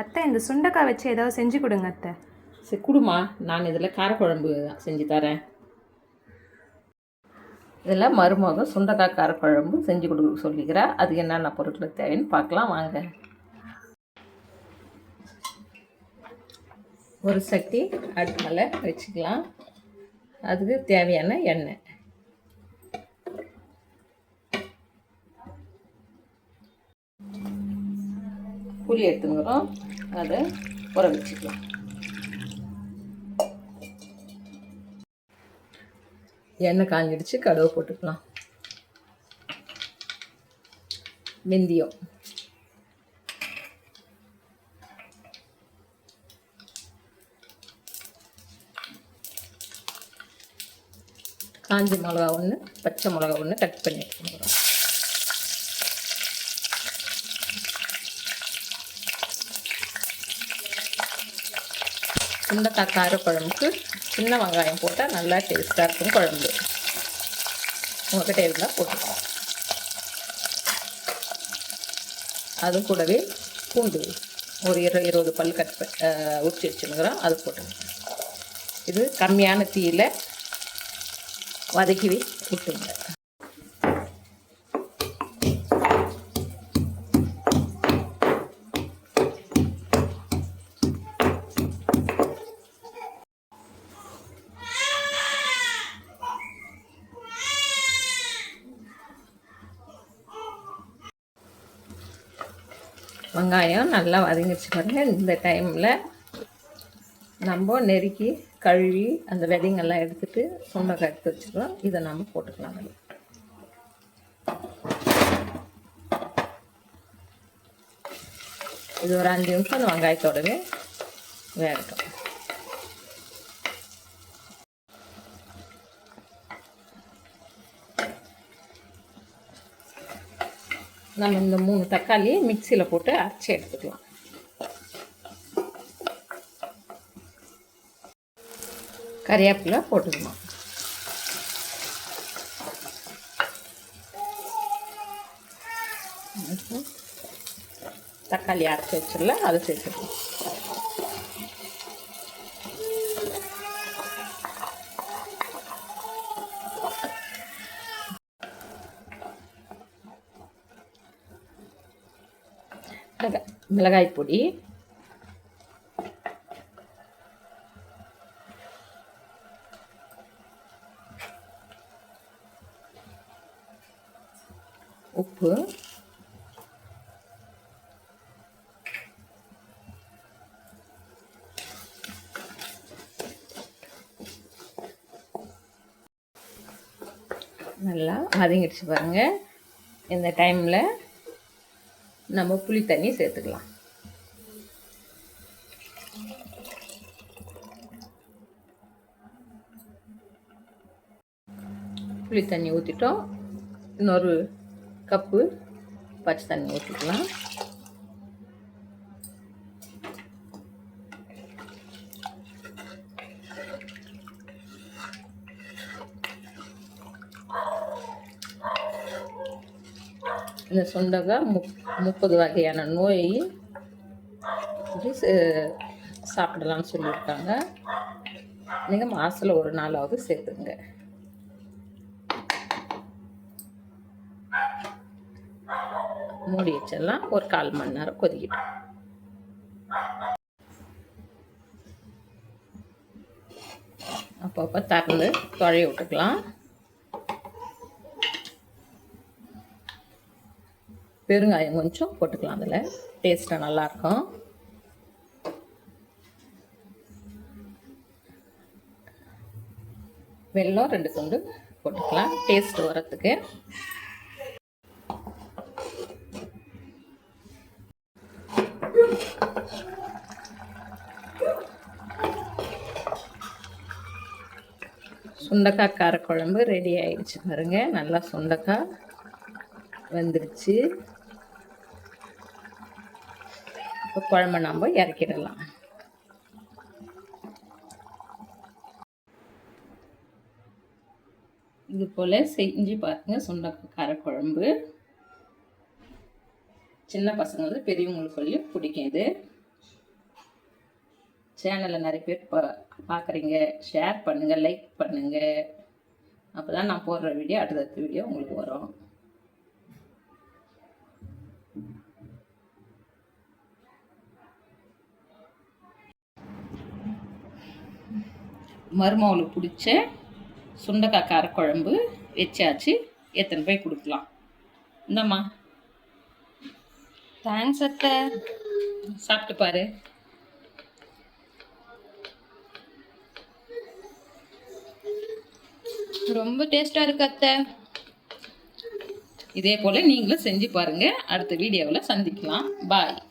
அத்தை இந்த சுண்டைக்காய் வச்சு ஏதாவது செஞ்சு கொடுங்க அத்தை. சரி கொடுமா நான் இதில் காரக்குழம்பு செஞ்சு தரேன். இதில் மருமகம் சுண்டக்காய் காரக்குழம்பு செஞ்சு கொடுக்க சொல்லிக்கிறா. அதுக்கு என்னென்ன பொருட்கள் தேவைன்னு பார்க்கலாம் வாங்க. ஒரு சட்டி அடுப்பு மேலே வச்சுக்கலாம். அதுக்கு தேவையான எண்ணெய். புளி எடுத்துக்கிறோம் அதை உர வச்சுக்கலாம். எண்ணெய் காஞ்சிடுச்சு கடுகு போட்டுக்கலாம். வெந்தயம். காஞ்ச மிளகா ஒன்று பச்சை மிளகா ஒன்று கட் பண்ணி எடுத்துக்கிறோம் சுண்டக்காய் கார குழம்புக்கு சின்ன வெங்காயம் போட்டால் நல்லா டேஸ்ட்டாக இருக்கும் குழம்பு. உங்கள்கிட்ட இருந்தால் போட்டுக்கலாம் அது கூடவே பூண்டு. ஒரு இரு இருபது பல் கட் உரிச்சு வச்சுருக்கிறோம். அது போட்டுக்கோங்க. இது கம்மியான தீயில் வதக்கி விட்டுங்க வெங்காயம் நல்லா வதங்கிடுச்சு பாருங்கள் இந்த டைமில் நம்ம நெருக்கி கழுவி அந்த விதைங்கெல்லாம் எடுத்துட்டு சுண்டக்காய் எடுத்து வச்சுக்கிறோம் இதை நம்ம போட்டுக்கலாம். அதில் இது ஒரு அஞ்சு நிமிஷம் அந்த வெங்காயத்தோடவே வேகட்டும். நம்ம இந்த மூணு தக்காளி மிக்சியில் போட்டு அரைச்சி எடுத்துக்கலாம். கறிவேப்பிலை போட்டுக்கலாம். தக்காளி அரைச்சி வச்சிடல அதை சேர்த்துக்கலாம். மிளகாய் பொடி. உப்பு. நல்லா வதங்கிடுச்சு பாருங்கள் இந்த டைமில் நம்ம புளி தண்ணி சேர்த்துக்கலாம். புளி தண்ணி ஊற்றிட்டோம் இன்னொரு கப்பு பச்சை தண்ணி ஊற்றிக்கலாம் இந்த சுண்டக்காய் முப் முப்பது வகையான நோய் சாப்பிடலாம்னு சொல்லியிருக்காங்க. நீங்கள் மாதத்தில் ஒரு நாளாவது சேர்த்துங்க மூடி வச்சிடலாம். ஒரு கால் மணி நேரம் கொதிக்கிட்டோம். அப்பப்போ திறந்து தொழைய விட்டுக்கலாம். பெருங்காயம் கொஞ்சம் போட்டுக்கலாம் அதில். டேஸ்ட்டாக நல்லாயிருக்கும் வெல்லம் ரெண்டு துண்டு போட்டுக்கலாம் டேஸ்ட் வரத்துக்கு சுண்டக்காய் காரக்குழம்பு ரெடி ஆயிடுச்சு பாருங்க. நல்லா சுண்டக்காய் வெந்துருச்சு இப்போ குழம்பு நம்ம இறக்கிடலாம். இது போல் செஞ்சு பாருங்க சுண்டக்காய் காரக்குழம்பு. சின்ன பசங்களுக்கு வந்து பிடிக்கும் இது. சேனலில் நிறைய பேர் பா பார்க்குறீங்க ஷேர் பண்ணுங்கள் லைக் பண்ணுங்கள் அப்போ தான் நான் போடுற வீடியோ அடுத்தடுத்த வீடியோ உங்களுக்கு வரும். மருமகளுக்கு பிடிச்ச சுண்டக்காய் காரக்குழம்பு வச்சாச்சு. எத்தனை போய் கொடுக்கலாம். இந்தம்மா. தேங்க்ஸ் அத்தை. சாப்பிட்டு பாரு. ரொம்ப டேஸ்ட்டாக இருக்கு அத்தை. இதே போல் நீங்களும் செஞ்சு பாருங்கள் அடுத்த வீடியோவில் சந்திக்கலாம். பாய்